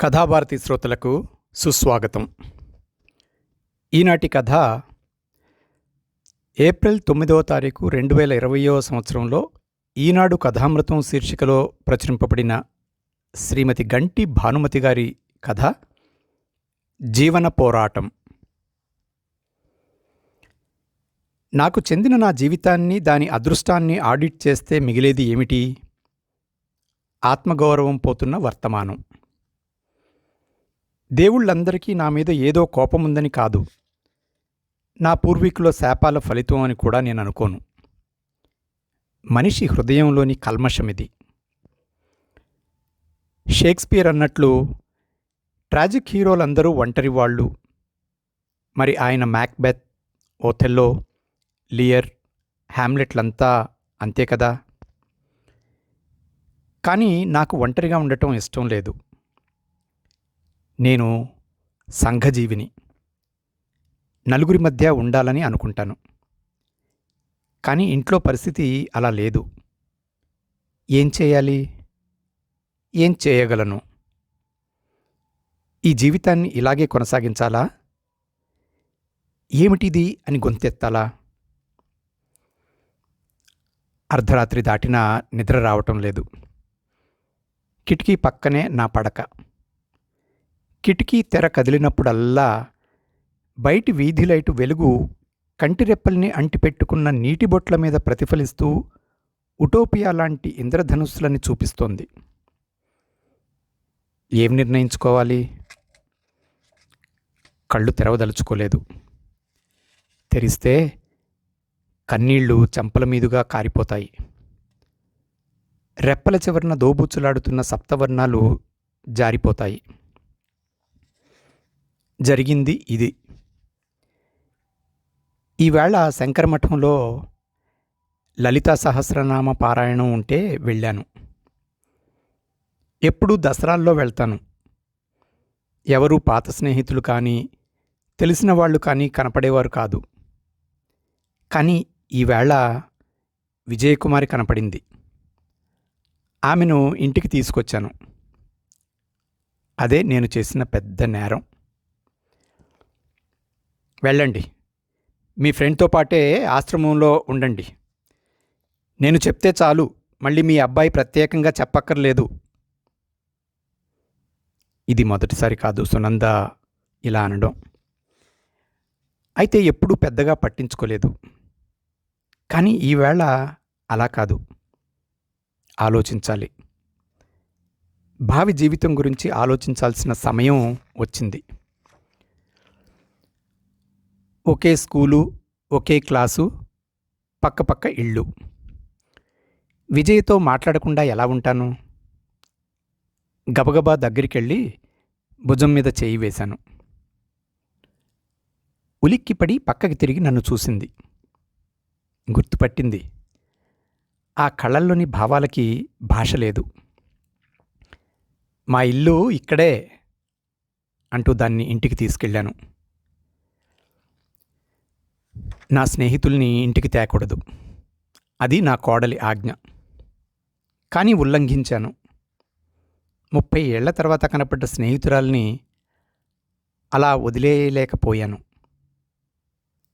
కథాభారతి శ్రోతలకు సుస్వాగతం. ఈనాటి కథ ఏప్రిల్ తొమ్మిదవ తారీఖు రెండు వేల ఇరవయో సంవత్సరంలో ఈనాడు కథామృతం శీర్షికలో ప్రచురింపబడిన శ్రీమతి గంటి భానుమతి గారి కథ జీవన పోరాటం. నాకు చెందిన నా జీవితాన్ని దాని అదృష్టాన్ని ఆడిట్ చేస్తే మిగిలేది ఏమిటి? ఆత్మగౌరవం పోతున్న వర్తమానం. దేవుళ్ళందరికీ నా మీద ఏదో కోపముందని కాదు. నా పూర్వీకుల శాపాల ఫలితం అని కూడా నేను అనుకోను. మనిషి హృదయంలోని కల్మషమిది. షేక్స్పియర్ అన్నట్లు ట్రాజిక్ హీరోలందరూ ఒంటరి వాళ్ళు. మరి ఆయన మ్యాక్బెత్ ఓథెల్లో లియర్ హ్యామ్లెట్లంతా అంతే కదా? కానీ నాకు ఒంటరిగా ఉండటం ఇష్టం లేదు. నేను సంఘజీవిని. నలుగురి మధ్య ఉండాలని అనుకుంటాను. కానీ ఇంట్లో పరిస్థితి అలా లేదు. ఏం చేయాలి? ఏం చేయగలను? ఈ జీవితాన్ని ఇలాగే కొనసాగించాలా? ఏమిటిది అని గొంతెత్తాలా? అర్ధరాత్రి దాటినా నిద్ర రావటం లేదు. కిటికీ పక్కనే నా పడక. కిటికీ తెర కదిలినప్పుడల్లా బయటి వీధి లైటు వెలుగు కంటిరెప్పల్ని అంటిపెట్టుకున్న నీటి బొట్ల మీద ప్రతిఫలిస్తూ ఉటోపియా లాంటి ఇంద్రధనుస్సులని చూపిస్తోంది. ఏం నిర్ణయించుకోవాలి? కళ్ళు తెరవదలుచుకోలేదు. తెరిస్తే కన్నీళ్ళు చెంపల మీదుగా కారిపోతాయి. రెప్పల చివరన దోబూచులాడుతున్న సప్తవర్ణాలు జారిపోతాయి. జరిగింది ఇది. ఈవేళ శంకరమఠంలో లలితా సహస్రనామ పారాయణం ఉంటే వెళ్ళాను. ఎప్పుడూ దసరాల్లో వెళ్తాను. ఎవరు పాత స్నేహితులు కానీ తెలిసిన వాళ్ళు కానీ కనపడేవారు కాదు. కానీ ఈవేళ విజయకుమారి కనపడింది. ఆమెను ఇంటికి తీసుకొచ్చాను. అదే నేను చేసిన పెద్ద నేరం. వెళ్ళండి. మీ ఫ్రెండ్తో పాటే ఆశ్రమంలో ఉండండి. నేను చెప్తే చాలు మళ్ళీ మీ అబ్బాయి ప్రత్యేకంగా చెప్పక్కర్లేదు. ఇది మొదటిసారి కాదు సునంద ఇలా అనడం. అయితే ఎప్పుడూ పెద్దగా పట్టించుకోలేదు. కానీ ఈవేళ అలా కాదు. ఆలోచించాలి. భావి జీవితం గురించి ఆలోచించాల్సిన సమయం వచ్చింది. ఒకే స్కూలు ఒకే క్లాసు పక్కపక్క ఇళ్ళు. విజయ్తో మాట్లాడకుండా ఎలా ఉంటాను? గబగబా దగ్గరికెళ్ళి భుజం మీద చేయి వేశాను. ఉలిక్కిపడి పక్కకి తిరిగి నన్ను చూసింది. గుర్తుపట్టింది. ఆ కళ్ళల్లోని భావాలకి భాష లేదు. మా ఇల్లు ఇక్కడే అంటూ దాన్ని ఇంటికి తీసుకెళ్ళాను. నా స్నేహితుల్ని ఇంటికి తేకూడదు. అది నా కోడలి ఆజ్ఞ. కానీ ఉల్లంఘించాను. ముప్పై ఏళ్ళ తర్వాత కనపడ్డ స్నేహితురాల్ని అలా వదిలేయలేకపోయాను.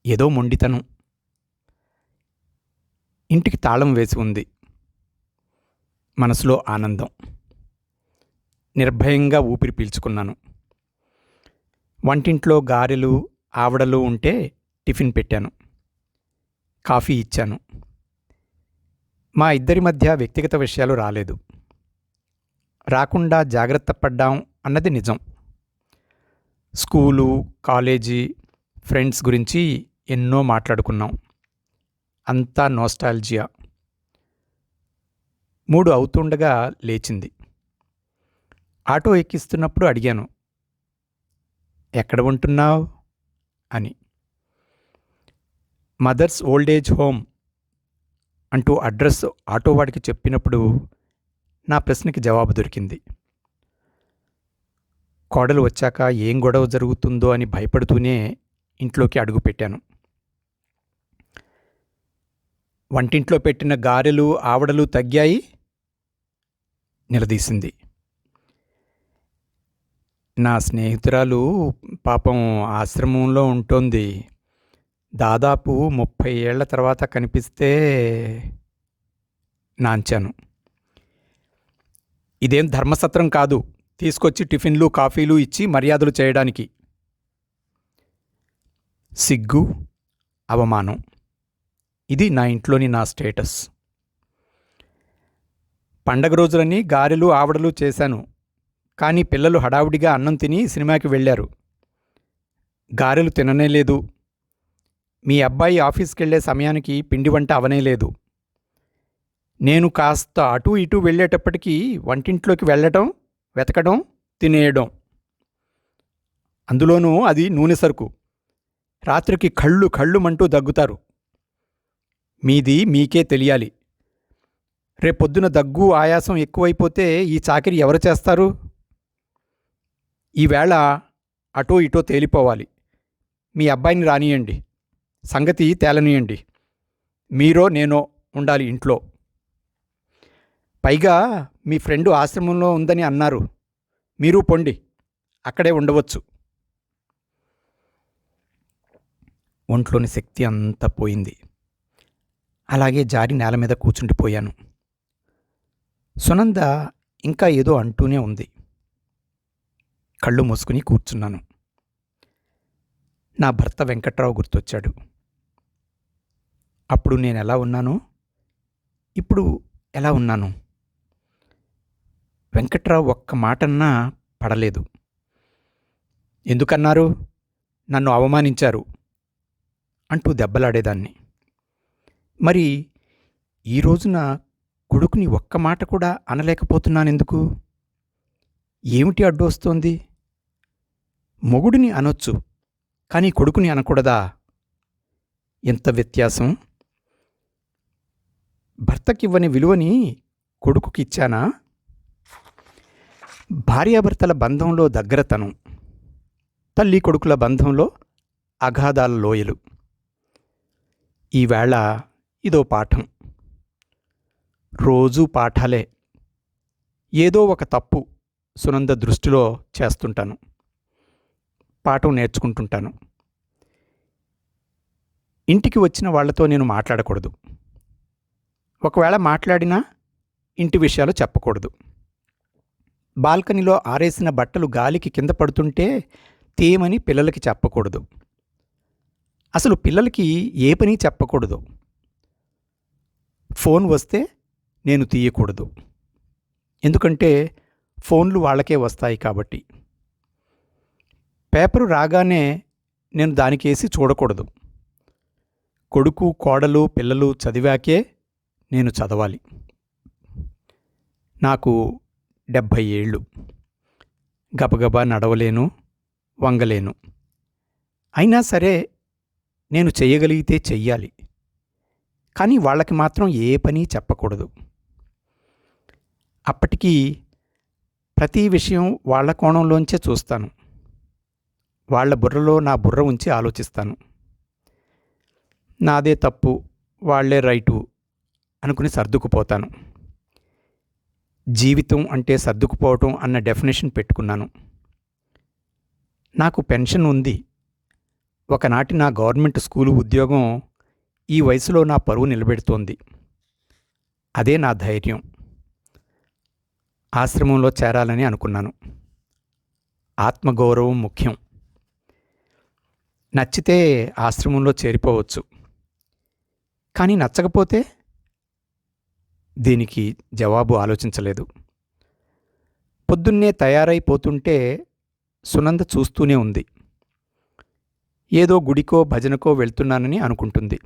ఏదో మొండితనం. ఇంటికి తాళం వేసి ఉంది. మనసులో ఆనందం. నిర్భయంగా ఊపిరి పీల్చుకున్నాను. వంటింట్లో గారెలు ఆవడలు ఉంటే టిఫిన్ పెట్టాను. కాఫీ ఇచ్చాను. మా ఇద్దరి మధ్య వ్యక్తిగత విషయాలు రాలేదు. రాకుండా జాగ్రత్త పడ్డాం అన్నది నిజం. స్కూలు కాలేజీ ఫ్రెండ్స్ గురించి ఎన్నో మాట్లాడుకున్నాం. అంతా నోస్టాల్జియా. మూడు అవుతుండగా లేచింది. ఆటో ఎక్కిస్తున్నప్పుడు అడిగాను ఎక్కడ ఉంటున్నావు? అని. మదర్స్ ఓల్డ్ ఏజ్ హోమ్ అంటూ అడ్రస్ ఆటో వాడికి చెప్పినప్పుడు నా ప్రశ్నకి జవాబు దొరికింది. కోడలు వచ్చాక ఏం గొడవ జరుగుతుందో అని భయపడుతూనే ఇంట్లోకి అడుగుపెట్టాను వంటింట్లో పెట్టిన గారెలు ఆవడలు తగ్గాయి నిలదీసింది. నా స్నేహితురాలు పాపం ఆశ్రమంలో ఉంటుంది. దాదాపు ముప్పై ఏళ్ళ తర్వాత కనిపిస్తే నాంచాను. ఇదేం ధర్మసత్రం కాదు. తీసుకొచ్చి టిఫిన్లు కాఫీలు ఇచ్చి మర్యాదలు చేయడానికి. సిగ్గు అవమానం. ఇది నా ఇంట్లోని నా స్టేటస్. పండగ రోజులని గారెలు ఆవడలు చేశాను. కానీ పిల్లలు హడావుడిగా అన్నం తిని సినిమాకి వెళ్ళారు. గారెలు తిననే లేదు. మీ అబ్బాయి ఆఫీస్కి వెళ్ళే సమయానికి పిండి వంట అవనే లేదు. నేను కాస్త అటు ఇటు వెళ్ళేటప్పటికీ వంటింట్లోకి వెళ్ళటం వెతకడం తినేయడం. అందులోనూ అది నూనె సరుకు. రాత్రికి కళ్ళు కళ్ళు మంటూ దగ్గుతారు. మీది మీకే తెలియాలి. రేపొద్దున దగ్గు ఆయాసం ఎక్కువైపోతే ఈ చాకిరి ఎవరు చేస్తారు? ఈవేళ అటో ఇటో తేలిపోవాలి. మీ అబ్బాయిని రానియండి. సంగతి తేలనియండి. మీరో నేనో ఉండాలి ఇంట్లో. పైగా మీ ఫ్రెండు ఆశ్రమంలో ఉందని అన్నారు. మీరు పొండి. అక్కడే ఉండవచ్చు. ఒంట్లోని శక్తి అంతా పోయింది. అలాగే జారి నేల మీద కూర్చుండిపోయాను సునంద ఇంకా ఏదో అంటూనే ఉంది. కళ్ళు మూసుకుని కూర్చున్నాను. నా భర్త వెంకట్రావు గుర్తొచ్చాడు. అప్పుడు నేను ఎలా ఉన్నాను? ఇప్పుడు ఎలా ఉన్నాను? వెంకట్రావు ఒక్క మాటన్నా పడలేదు. ఎందుకన్నారు? నన్ను అవమానించారు అంటూ దెబ్బలాడేదాన్ని. మరి ఈ రోజున కొడుకుని ఒక్క మాట కూడా అనలేకపోతున్నానెందుకు? ఏమిటి అడ్డొస్తోంది? మొగుడిని అనొచ్చు కానీ కొడుకుని అనకూడదా? ఎంత వ్యత్యాసం? భర్తకివ్వని విలువని కొడుకుకిచ్చానా? భార్యాభర్తల బంధంలో దగ్గరతనం తల్లి కొడుకుల బంధంలో అగాధాల లోయలు. ఈవేళ ఇదో పాఠం. రోజూ పాఠాలే. ఏదో ఒక తప్పు సునంద దృష్టిలో చేస్తుంటాను. పాఠం నేర్చుకుంటుంటాను. ఇంటికి వచ్చిన వాళ్ళతో నేను మాట్లాడకూడదు. ఒకవేళ మాట్లాడినా ఇంటి విషయాలు చెప్పకూడదు. బాల్కనీలో ఆరేసిన బట్టలు గాలికి కింద పడుతుంటే తేమని పిల్లలకి చెప్పకూడదు. అసలు పిల్లలకి ఏ పని చెప్పకూడదు. ఫోన్ వస్తే నేను తీయకూడదు. ఎందుకంటే ఫోన్లు వాళ్ళకే వస్తాయి కాబట్టి. పేపరు రాగానే నేను దానికేసి చూడకూడదు. కొడుకు కోడలు పిల్లలు చదివాకే నేను చదవాలి. నాకు డెబ్భై ఏళ్ళు. గబగబా నడవలేను వంగలేను. అయినా సరే నేను చేయగలిగితే చెయ్యాలి. కానీ వాళ్ళకి మాత్రం ఏ పని చెప్పకూడదు. అప్పటికీ ప్రతి విషయం వాళ్ళ కోణంలోంచే చూస్తాను. వాళ్ళ బుర్రలో నా బుర్ర ఉంచి ఆలోచిస్తాను. నాదే తప్పు వాళ్ళే రైటు. అనుకుని సర్దుకుపోతాను. జీవితం అంటే సర్దుకుపోవటం అన్న డెఫినేషన్ పెట్టుకున్నాను. నాకు పెన్షన్ ఉంది. ఒకనాటి నా గవర్నమెంట్ స్కూలు ఉద్యోగం ఈ వయసులో నా పరువు నిలబెడుతోంది. అదే నా ధైర్యం. ఆశ్రమంలో చేరాలని అనుకున్నాను. ఆత్మగౌరవం ముఖ్యం. నచ్చితే ఆశ్రమంలో చేరిపోవచ్చు. కానీ నచ్చకపోతే దీనికి జవాబు ఆలోచించలేదు. పొద్దున్నే తయారైపోతుంటే సునంద చూస్తూనే ఉంది. ఏదో గుడికో భజనకో వెళ్తున్నానని అనుకుంటుంది.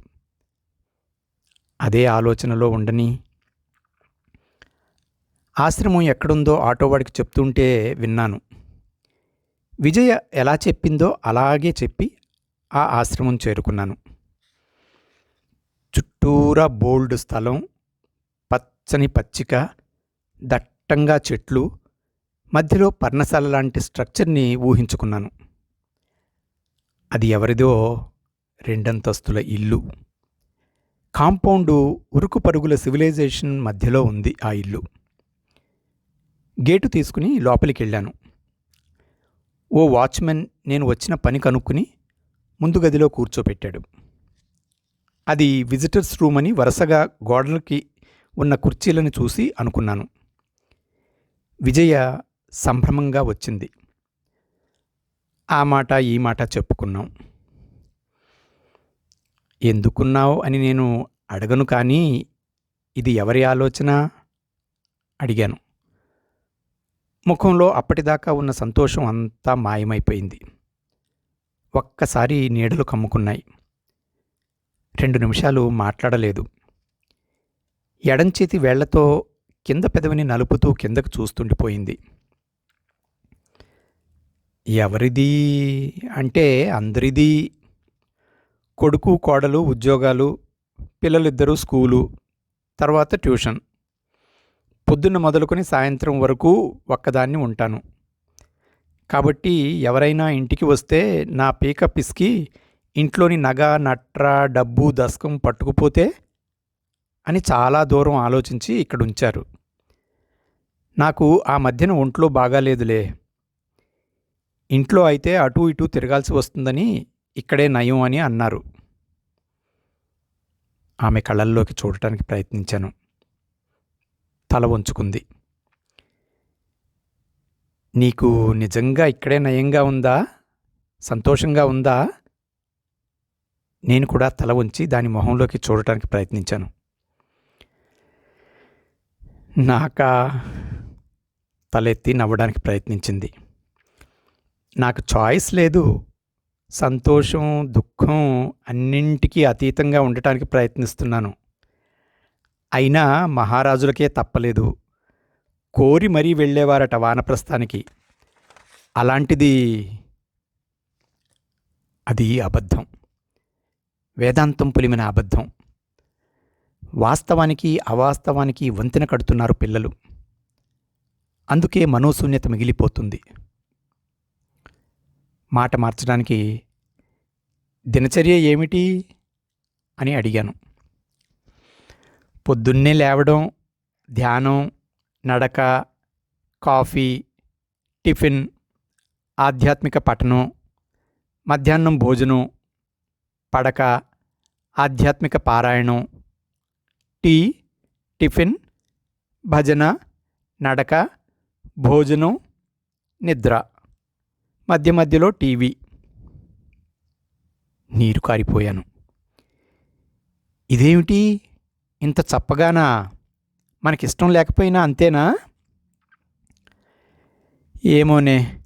అదే ఆలోచనలో ఉండని ఆశ్రమం ఎక్కడుందో ఆటోవాడికి చెప్తుంటే విన్నాను. విజయ ఎలా చెప్పిందో అలాగే చెప్పి ఆ ఆశ్రమం చేరుకున్నాను. చుట్టూరా బోల్డ్ స్థలం పచ్చని పచ్చిక దట్టంగా చెట్లు మధ్యలో పర్ణశాల లాంటి స్ట్రక్చర్ని ఊహించుకున్నాను. అది ఎవరిదో రెండంతస్తుల ఇల్లు. కాంపౌండు ఉరుకు పరుగుల సివిలైజేషన్ మధ్యలో ఉంది ఆ ఇల్లు. గేటు తీసుకుని లోపలికి వెళ్ళాను ఓ వాచ్మెన్ నేను వచ్చిన పని కనుక్కుని ముందు గదిలో కూర్చోపెట్టాడు. అది విజిటర్స్ రూమ్ అని వరుసగా గోడలకి ఉన్న కుర్చీలను చూసి అనుకున్నాను. విజయ సంభ్రమంగా వచ్చింది. ఆ మాట ఈ మాట చెప్పుకున్నాం. ఎందుకున్నావు అని నేను అడగను కానీ ఇది ఎవరి ఆలోచన? అడిగాను. ముఖంలో అప్పటిదాకా ఉన్న సంతోషం అంతా మాయమైపోయింది. ఒక్కసారి నీడలు కమ్ముకున్నాయి. రెండు నిమిషాలు మాట్లాడలేదు. ఎడంచేతి వేళ్ళతో కింద పెదవిని నలుపుతూ కిందకు చూస్తుండిపోయింది. ఎవరిది అంటే అందరిది. కొడుకు కోడలు ఉద్యోగాలు పిల్లలిద్దరూ స్కూలు తర్వాత ట్యూషన్. పొద్దున్న మొదలుకొని సాయంత్రం వరకు ఒక్కదాన్ని ఉంటాను. కాబట్టి ఎవరైనా ఇంటికి వస్తే నా పీక పిసికి ఇంట్లోని నగ నట్ర డబ్బు దశకం పట్టుకుపోతే అని చాలా దూరం ఆలోచించి ఇక్కడ ఉంచారు నాకు ఆ మధ్యన ఒంట్లో బాగాలేదులే. ఇంట్లో అయితే అటు ఇటు తిరగాల్సి వస్తుందని ఇక్కడే నయం అని అన్నారు. ఆమె కళ్ళల్లోకి చూడటానికి ప్రయత్నించాను. తల వంచుకుంది. నీకు నిజంగా ఇక్కడే నయంగా ఉందా? సంతోషంగా ఉందా? నేను కూడా తల ఉంచి దాని మొహంలోకి చూడటానికి ప్రయత్నించాను. నాక తలెత్తి నవ్వడానికి ప్రయత్నించింది. నాకు చాయిస్ లేదు. సంతోషం దుఃఖం అన్నింటికీ అతీతంగా ఉండటానికి ప్రయత్నిస్తున్నాను. అయినా మహారాజులకే తప్పలేదు. కోరి మరీ వెళ్ళేవారట వానప్రస్థానికి. అలాంటిది అది అబద్ధం. వేదాంతం పులిమిన అబద్ధం. వాస్తవానికి అవాస్తవానికి వంతెన కడుతున్నారు పిల్లలు. అందుకే మనోశూన్యత మిగిలిపోతుంది. మాట మార్చడానికి దినచర్య ఏమిటి అని అడిగాను. పొద్దున్నే లేవడం ధ్యానం నడక కాఫీ టిఫిన్ ఆధ్యాత్మిక పఠనం మధ్యాహ్నం భోజనం పడక ఆధ్యాత్మిక పారాయణం టీ టిఫిన్ భజన నడక భోజనం నిద్ర. మధ్య మధ్యలో టీవీ. నీరు కారిపోయాను. ఇదేమిటి? ఇంత చప్పగానా? మనకిష్టం లేకపోయినా అంతేనా? ఏమోనే.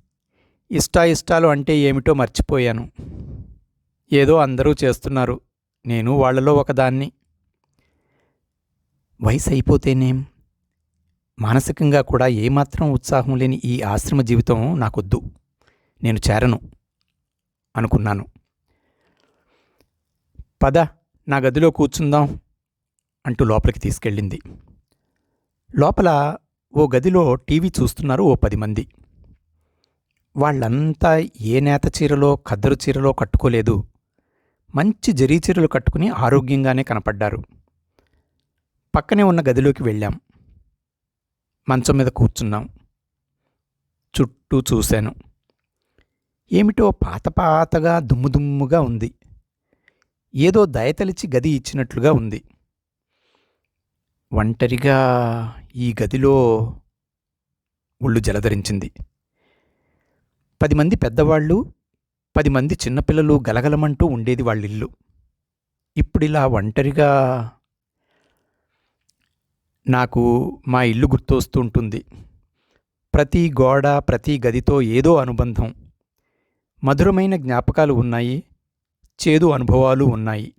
ఇష్టాయిష్టాలు అంటే ఏమిటో మర్చిపోయాను. ఏదో అందరూ చేస్తున్నారు. నేను వాళ్ళలో ఒకదాన్ని. వయసు అయిపోతేనేం మానసికంగా కూడా ఏమాత్రం ఉత్సాహం లేని ఈ ఆశ్రమ జీవితం నాకొద్దు. నేను చేరను అనుకున్నాను. పద నా గదిలో కూర్చుందాం అంటూ లోపలికి తీసుకెళ్ళింది. లోపల ఓ గదిలో టీవీ చూస్తున్నారు ఓ పది మంది. వాళ్ళంతా ఏ నేత చీరలో ఖద్దరు చీరలో కట్టుకోలేదు. మంచి జరీ చీరలు కట్టుకుని ఆరోగ్యంగానే కనపడ్డారు. పక్కనే ఉన్న గదిలోకి వెళ్ళాం. మంచం మీద కూర్చున్నాం. చుట్టూ చూశాను. ఏమిటో పాత పాతగా దుమ్ము దుమ్ముగా ఉంది. ఏదో దయతలిచి గది ఇచ్చినట్లుగా ఉంది. ఒంటరిగా ఈ గదిలో ఒళ్ళు జలధరించింది. పది మంది పెద్దవాళ్ళు పది మంది చిన్నపిల్లలు గలగలమంటూ ఉండేది వాళ్ళిల్లు. ఇప్పుడిలా ఒంటరిగా నాకు మా ఇల్లు గుర్తొస్తూ ఉంటుంది ప్రతి గోడ ప్రతి గదితో ఏదో అనుబంధం. మధురమైన జ్ఞాపకాలు ఉన్నాయి చేదు అనుభవాలు ఉన్నాయి.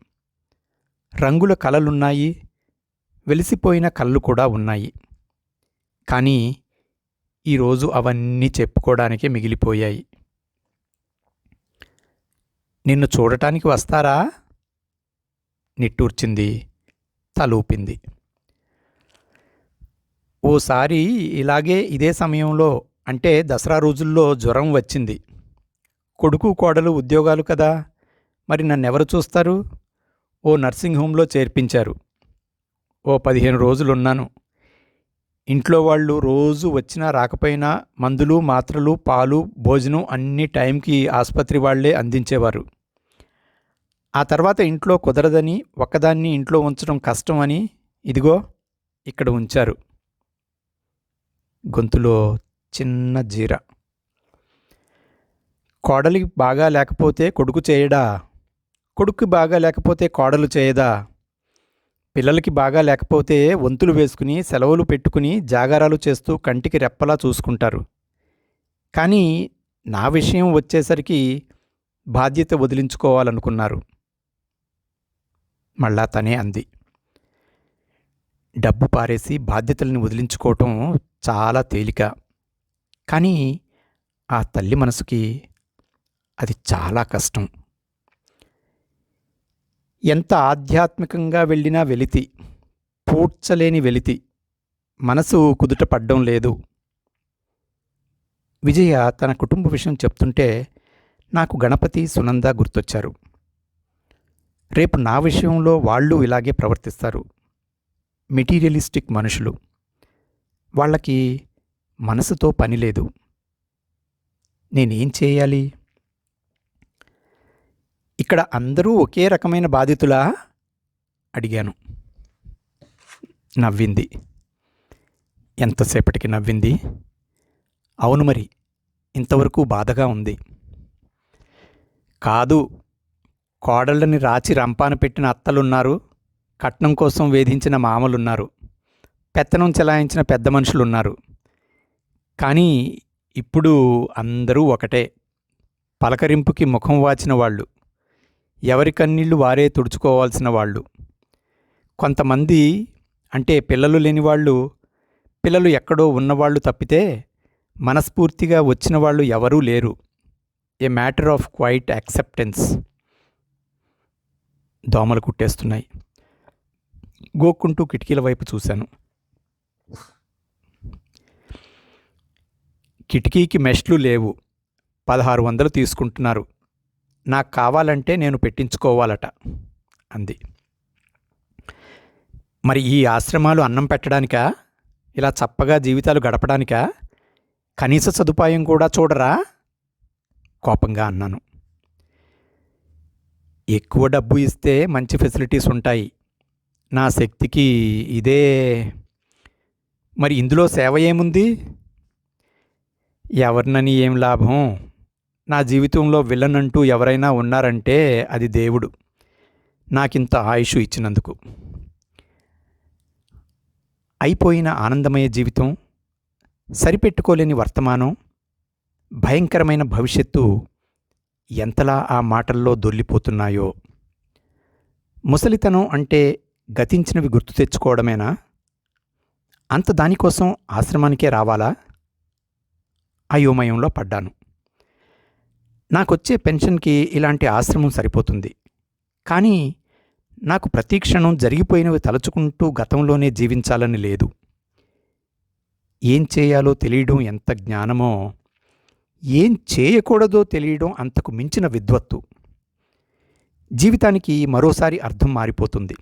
రంగుల కలలున్నాయి వెలిసిపోయిన కళ్ళు కూడా ఉన్నాయి. కానీ ఈరోజు అవన్నీ చెప్పుకోవడానికే మిగిలిపోయాయి. నిన్ను చూడటానికి వస్తారా? నిట్టూర్చింది తలూపింది. ఓసారి ఇలాగే ఇదే సమయంలో అంటే దసరా రోజుల్లో జ్వరం వచ్చింది. కొడుకు కోడలు ఉద్యోగాలు కదా మరి నన్నెవరు చూస్తారు? ఓ నర్సింగ్ హోమ్లో చేర్పించారు. ఓ పదిహేను రోజులున్నాను. ఇంట్లో వాళ్ళు రోజు వచ్చినా రాకపోయినా మందులు మాత్రలు పాలు భోజనం అన్ని టైంకి ఆసుపత్రి వాళ్ళే అందించేవారు. ఆ తర్వాత ఇంట్లో కుదరదని ఒక్కదాన్ని ఇంట్లో ఉంచడం కష్టం అని ఇదిగో ఇక్కడ ఉంచారు. గొంతులో చిన్న జీర. కోడలికి బాగా లేకపోతే కొడుకు చేయడా? కొడుకు బాగా లేకపోతే కోడలు చేయదా? పిల్లలకి బాగా లేకపోతే వంతులు వేసుకుని సెలవులు పెట్టుకుని జాగారాలు చేస్తూ కంటికి రెప్పలా చూసుకుంటారు. కానీ నా విషయం వచ్చేసరికి బాధ్యత వదిలించుకోవాలనుకున్నారు. మళ్ళా తనే అంది. డబ్బు పారేసి బాధ్యతల్ని వదిలించుకోవటం చాలా తేలిక. కానీ ఆ తల్లి మనసుకి అది చాలా కష్టం. ఎంత ఆధ్యాత్మికంగా వెళ్ళినా వెలితి పూడ్చలేని వెలితి మనసు కుదుట పడ్డం లేదు. విజయ తన కుటుంబ విషయం చెప్తుంటే నాకు గణపతి సునంద గుర్తొచ్చారు. రేపు నా విషయంలో వాళ్ళు ఇలాగే ప్రవర్తిస్తారు. మెటీరియలిస్టిక్ మనుషులు. వాళ్ళకి మనసుతో పని లేదు. నేనేం చేయాలి? ఇక్కడ అందరూ ఒకే రకమైన బాధితులా? అడిగాను. నవ్వింది. ఎంతసేపటికి నవ్వింది? అవును మరి ఇంతవరకు బాధగా ఉంది. కాదు కోడళ్ళని రాచి రంపాన పెట్టిన అత్తలున్నారు కట్నం కోసం వేధించిన మామలున్నారు. పెత్తనం చెలాయించిన పెద్ద మనుషులు ఉన్నారు కానీ ఇప్పుడు అందరూ ఒకటే. పలకరింపుకి ముఖం వాచిన వాళ్ళు. ఎవరి కన్నీళ్ళు వారే తుడుచుకోవాల్సిన వాళ్ళు. కొంతమంది అంటే పిల్లలు లేని వాళ్ళు పిల్లలు ఎక్కడో ఉన్నవాళ్ళు తప్పితే మనస్ఫూర్తిగా వచ్చిన వాళ్ళు ఎవరూ లేరు. A matter of quite acceptance. దోమలు కుట్టేస్తున్నాయి. గోక్కుంటూ కిటికీల వైపు చూశాను. కిటికీకి మెష్లు లేవు. పదహారు వందలు తీసుకుంటున్నారు. నాకు కావాలంటే నేను పెట్టించుకోవాలట అంది. మరి ఈ ఆశ్రమాలు అన్నం పెట్టడానికా? ఇలా చప్పగా జీవితాలు గడపడానికా? కనీస సదుపాయం కూడా చూడరా? కోపంగా అన్నాను. ఎక్కువ డబ్బు ఇస్తే మంచి ఫెసిలిటీస్ ఉంటాయి. నా శక్తికి ఇదే. మరి ఇందులో సేవ ఏముంది? ఎవరినని ఏం లాభం? నా జీవితంలో విలన్ అంటూ ఎవరైనా ఉన్నారంటే అది దేవుడు. నాకింత ఆయుష్ ఇచ్చినందుకు. అయిపోయిన ఆనందమయ జీవితం సరిపెట్టుకోలేని వర్తమానం భయంకరమైన భవిష్యత్తు ఎంతలా ఆ మాటల్లో దొల్లిపోతున్నాయో ముసలితనం అంటే గతించినవి గుర్తు తెచ్చుకోవడమేనా? అంత దానికోసం ఆశ్రమానికే రావాలా? అయోమయంలో పడ్డాను. నాకొచ్చే పెన్షన్కి ఇలాంటి ఆశ్రమం సరిపోతుంది. కానీ నాకు ప్రతీక్షణం జరిగిపోయినవి తలుచుకుంటూ గతంలోనే జీవించాలని లేదు. ఏం చేయాలో తెలియడం ఎంత జ్ఞానమో ఏం చేయకూడదో తెలియడం అంతకు మించిన విద్వత్తు. జీవితానికి మరోసారి అర్థం మారిపోతుంది.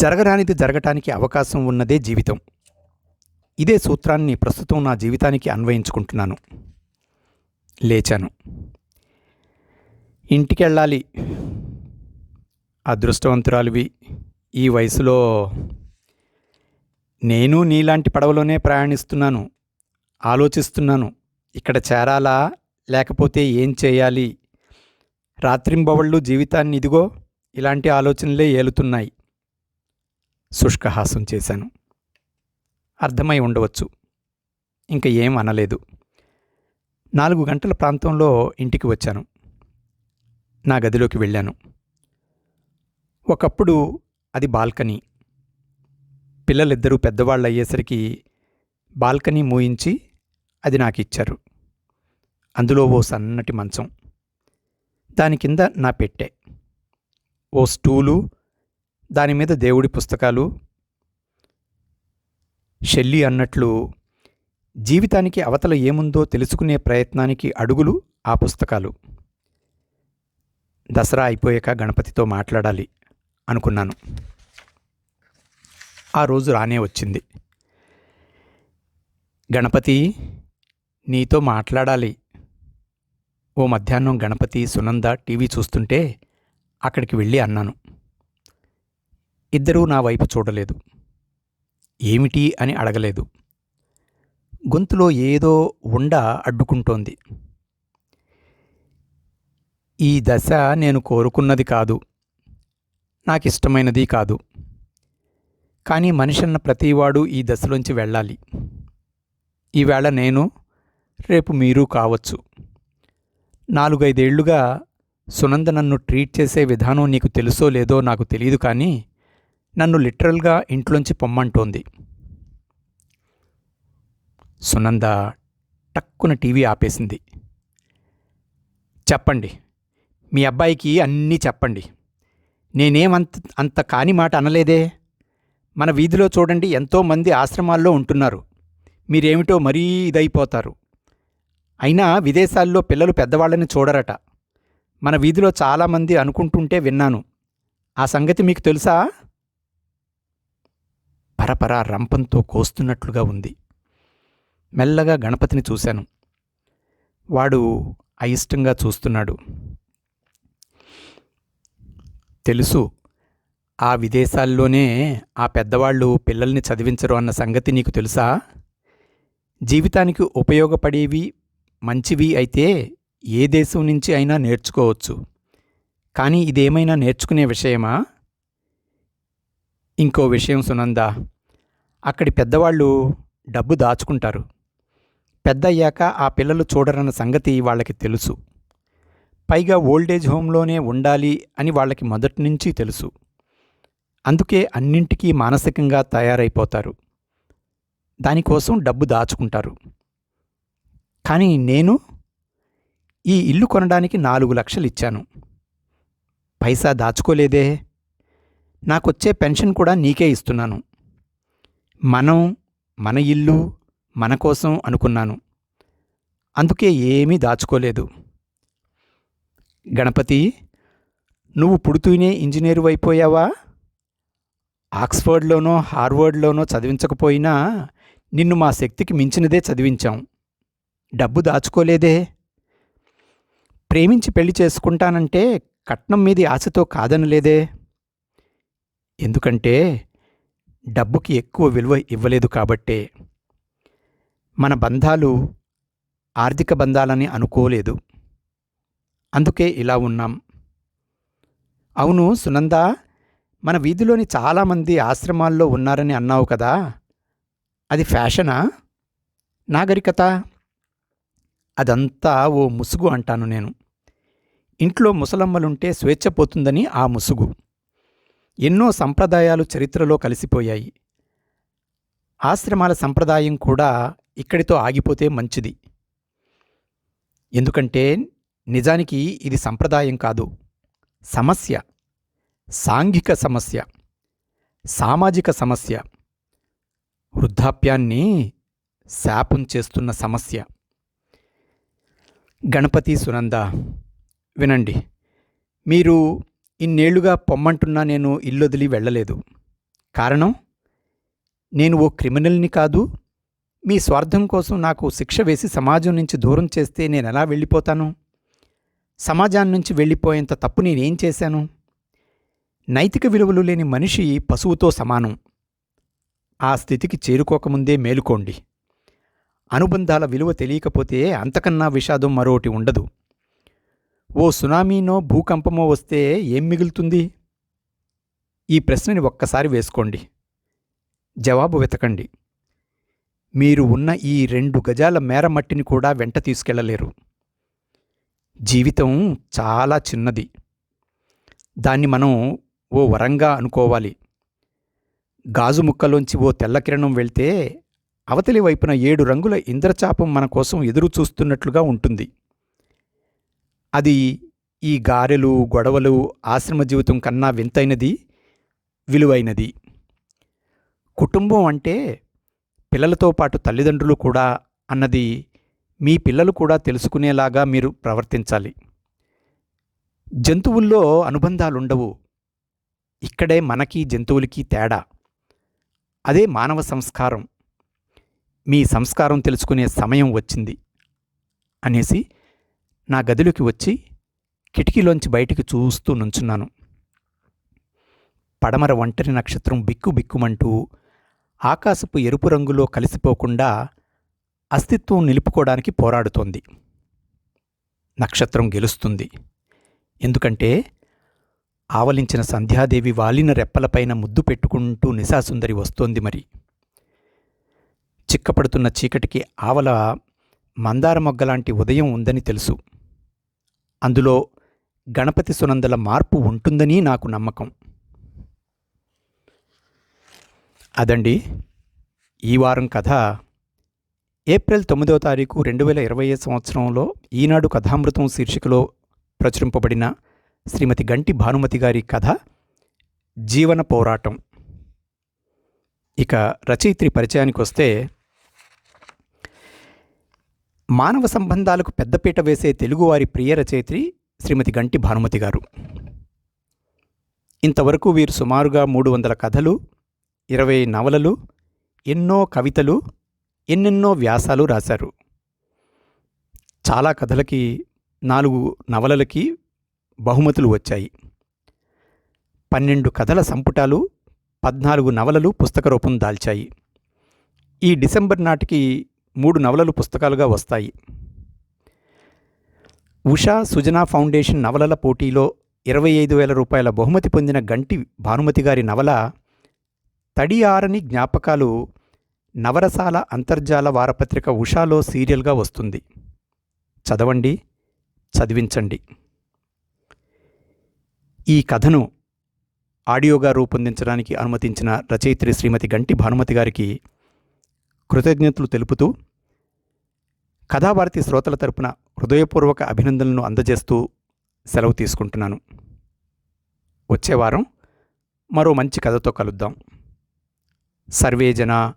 జరగరానిది జరగటానికి అవకాశం ఉన్నదే జీవితం. ఇదే సూత్రాన్ని ప్రస్తుతం నా జీవితానికి అన్వయించుకుంటున్నాను. లేచాను. ఇంటికెళ్ళాలి. అదృష్టవంతురాలివి ఈ వయసులో. నేను నీలాంటి పడవలోనే ప్రయాణిస్తున్నాను. ఆలోచిస్తున్నాను. ఇక్కడ చేరాలా? లేకపోతే ఏం చేయాలి? రాత్రింబవళ్ళు జీవితాన్ని ఇదిగో ఇలాంటి ఆలోచనలే ఏలుతున్నాయి. శుష్కహాసం చేశాను. అర్థమై ఉండవచ్చు. ఇంక ఏం అనలేదు. నాలుగు గంటల ప్రాంతంలో ఇంటికి వచ్చాను. నా గదిలోకి వెళ్ళాను. ఒకప్పుడు అది బాల్కనీ. పిల్లలిద్దరూ పెద్దవాళ్ళు అయ్యేసరికి బాల్కనీ మూయించి అది నాకు ఇచ్చారు అందులో ఓ సన్నటి మంచం. దాని కింద నా పెట్టె. ఓ స్టూలు దాని మీద దేవుడి పుస్తకాలు షెల్లీ అన్నట్లు జీవితానికి అవతల ఏముందో తెలుసుకునే ప్రయత్నానికి అడుగులు ఆ పుస్తకాలు. దసరా అయిపోయాక గణపతితో మాట్లాడాలి అనుకున్నాను. ఆ రోజు రానే వచ్చింది. గణపతి నీతో మాట్లాడాలి. ఓ మధ్యాహ్నం గణపతి సునంద టీవీ చూస్తుంటే అక్కడికి వెళ్ళి అన్నాను. ఇద్దరూ నా వైపు చూడలేదు. ఏమిటి అని అడగలేదు. గొంతులో ఏదో ఉండ అడ్డుకుంటోంది. ఈ దశ నేను కోరుకున్నది కాదు. నాకిష్టమైనది కాదు. కానీ మనిషన్న ప్రతివాడు ఈ దశలోంచి వెళ్ళాలి. ఈవేళ నేను రేపు మీరు కావచ్చు. నాలుగైదేళ్ళుగా సునంద నన్ను ట్రీట్ చేసే విధానం నీకు తెలుసో లేదో నాకు తెలియదు కానీ నన్ను లిటరల్గా ఇంట్లోంచి పొమ్మంటోంది. సునంద టక్కున టీవీ ఆపేసింది. చెప్పండి మీ అబ్బాయికి అన్నీ చెప్పండి. నేనేమంత అంత కాని మాట అనలేదే? మన వీధిలో చూడండి ఎంతోమంది ఆశ్రమాల్లో ఉంటున్నారు. మీరేమిటో మరీ ఇదైపోతారు. అయినా విదేశాల్లో పిల్లలు పెద్దవాళ్ళని చూడరట. మన వీధిలో చాలామంది అనుకుంటుంటే విన్నాను. ఆ సంగతి మీకు తెలుసా? పరపర రంపంతో కోస్తున్నట్లుగా ఉంది. మెల్లగా గణపతిని చూశాను. వాడు అయిష్టంగా చూస్తున్నాడు. తెలుసు ఆ విదేశాల్లోనే ఆ పెద్దవాళ్ళు పిల్లల్ని చదివించరు అన్న సంగతి నీకు తెలుసా? జీవితానికి ఉపయోగపడేవి మంచివి అయితే ఏ దేశం నుంచి అయినా నేర్చుకోవచ్చు. కానీ ఇదేమైనా నేర్చుకునే విషయమా? ఇంకో విషయం సునందా అక్కడి పెద్దవాళ్ళు డబ్బు దాచుకుంటారు. పెద్ద అయ్యాక ఆ పిల్లలు చూడరన్న సంగతి వాళ్ళకి తెలుసు. పైగా ఓల్డేజ్ హోమ్లోనే ఉండాలి అని వాళ్ళకి మొదటి నుంచి తెలుసు. అందుకే అన్నింటికీ మానసికంగా తయారైపోతారు. దానికోసం డబ్బు దాచుకుంటారు. కానీ నేను ఈ ఇల్లు కొనడానికి నాలుగు లక్షలు ఇచ్చాను. పైసా దాచుకోలేదే. నాకొచ్చే పెన్షన్ కూడా నీకే ఇస్తున్నాను. మనం మన ఇల్లు మన కోసం అనుకున్నాను. అందుకే ఏమీ దాచుకోలేదు. గణపతి నువ్వు పుడుతూనే ఇంజనీరు అయిపోయావా? ఆక్స్ఫర్డ్లోనో హార్వర్డ్లోనో చదివించకపోయినా నిన్ను మా శక్తికి మించినదే చదివించాం. డబ్బు దాచుకోలేదే. ప్రేమించి పెళ్ళి చేసుకుంటానంటే కట్నం మీది ఆశతో కాదనలేదే. ఎందుకంటే డబ్బుకి ఎక్కువ విలువ ఇవ్వలేదు కాబట్టే మన బంధాలు ఆర్థిక బంధాలని అనుకోలేదు. అందుకే ఇలా ఉన్నాం. అవును సునంద మన వీధిలోని చాలామంది ఆశ్రమాల్లో ఉన్నారని అన్నావు కదా? అది ఫ్యాషనా? నాగరికత? అదంతా ఓ ముసుగు అంటాను నేను. ఇంట్లో ముసలమ్మలుంటే స్వేచ్ఛ పోతుందని ఆ ముసుగు. ఎన్నో సంప్రదాయాలు చరిత్రలో కలిసిపోయాయి. ఆశ్రమాల సంప్రదాయం కూడా ఇక్కడితో ఆగిపోతే మంచిది. ఎందుకంటే నిజానికి ఇది సంప్రదాయం కాదు. సమస్య. సాంఘిక సమస్య. సామాజిక సమస్య. వృద్ధాప్యాన్ని శాపం చేస్తున్న సమస్య. గణపతి సునంద వినండి. మీరు ఇన్నేళ్ళుగా పొమ్మంటున్నా నేను ఇల్లొదిలి వెళ్ళలేదు. కారణం? నేను ఓ క్రిమినల్ని కాదు. మీ స్వార్థం కోసం నాకు శిక్ష వేసి సమాజం నుంచి దూరం చేస్తే నేను ఎలా వెళ్ళిపోతాను? సమాజాన్ని నుంచి వెళ్ళిపోయేంత తప్పు నేనేం చేశాను? నైతిక విలువలు లేని మనిషి పశువుతో సమానం. ఆ స్థితికి చేరుకోకముందే మేలుకోండి. అనుబంధాల విలువ తెలియకపోతే అంతకన్నా విషాదం మరోటి ఉండదు. ఓ సునామీనో భూకంపమో వస్తే ఏం మిగులుతుంది? ఈ ప్రశ్నని ఒక్కసారి వేసుకోండి. జవాబు వెతకండి. మీరు ఉన్న ఈ రెండు గజాల మేర మట్టిని కూడా వెంట తీసుకెళ్ళలేరు. జీవితం చాలా చిన్నది. దాన్ని మనం ఓ వరంగా అనుకోవాలి. గాజు ముక్కలోంచి ఓ తెల్లకిరణం వెళ్తే అవతలి వైపున ఏడు రంగుల ఇంద్రచాపం మన కోసం ఎదురు చూస్తున్నట్లుగా ఉంటుంది. అది ఈ గారెలు గొడవలు ఆశ్రమ జీవితం కన్నా వింతైనది విలువైనది. కుటుంబం అంటే పిల్లలతో పాటు తల్లిదండ్రులు కూడా అన్నది మీ పిల్లలు కూడా తెలుసుకునేలాగా మీరు ప్రవర్తించాలి. జంతువుల్లో అనుబంధాలుండవు. ఇక్కడే మనకి జంతువులకి తేడా. అదే మానవ సంస్కారం. మీ సంస్కారం తెలుసుకునే సమయం వచ్చింది అనేసి నా గదిలోకి వచ్చి కిటికీలోంచి బయటికి చూస్తూ నుంచున్నాను. పడమర ఒంటరి నక్షత్రం బిక్కు బిక్కుమంటూ ఆకాశపు ఎరుపు రంగులో కలిసిపోకుండా అస్తిత్వం నిలుపుకోవడానికి పోరాడుతోంది. నక్షత్రం గెలుస్తుంది. ఎందుకంటే ఆవలించిన సంధ్యాదేవి వాలిన రెప్పలపైన ముద్దు పెట్టుకుంటూ నిశాసుందరి వస్తోంది మరి. చిక్కపడుతున్న చీకటికి ఆవల మందార మొగ్గలాంటి ఉదయం ఉందని తెలుసు. అందులో గణపతి సునందల మార్పు ఉంటుందని నాకు నమ్మకం. అదండి ఈ వారం కథ. ఏప్రిల్ తొమ్మిదవ తారీఖు రెండు వేల ఇరవై సంవత్సరంలో ఈనాడు కథామృతం శీర్షికలో ప్రచురింపబడిన శ్రీమతి గంటి భానుమతి గారి కథ జీవన పోరాటం. ఇక రచయిత్రి పరిచయానికి వస్తే మానవ సంబంధాలకు పెద్దపీట వేసే తెలుగువారి ప్రియ రచయిత్రి శ్రీమతి గంటి భానుమతి గారు. ఇంతవరకు వీరు సుమారుగా మూడు వందల కథలు ఇరవై నవలలు ఎన్నో కవితలు ఎన్నెన్నో వ్యాసాలు రాశారు. చాలా కథలకి నాలుగు నవలలకి బహుమతులు వచ్చాయి. పన్నెండు కథల సంపుటాలు పద్నాలుగు నవలలు పుస్తక రూపం దాల్చాయి. ఈ డిసెంబర్ నాటికి మూడు నవలలు పుస్తకాలుగా వస్తాయి. ఉషా సుజనా ఫౌండేషన్ నవలల పోటీలో ఇరవై ఐదు వేల రూపాయల బహుమతి పొందిన గంటి భానుమతి గారి నవల తడియారని జ్ఞాపకాలు నవరసాల అంతర్జాల వారపత్రిక ఉషాలో సీరియల్గా వస్తుంది. చదవండి చదివించండి. ఈ కథను ఆడియోగా రూపొందించడానికి అనుమతించిన రచయిత్రి శ్రీమతి గంటి భానుమతి గారికి కృతజ్ఞతలు తెలుపుతూ కథాభారతి శ్రోతల తరపున హృదయపూర్వక అభినందనలను అందజేస్తూ సెలవు తీసుకుంటున్నాను. వచ్చే వారం మరో మంచి కథతో కలుద్దాం. సర్వేజన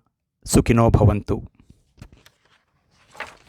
సుఖినో భవంతు.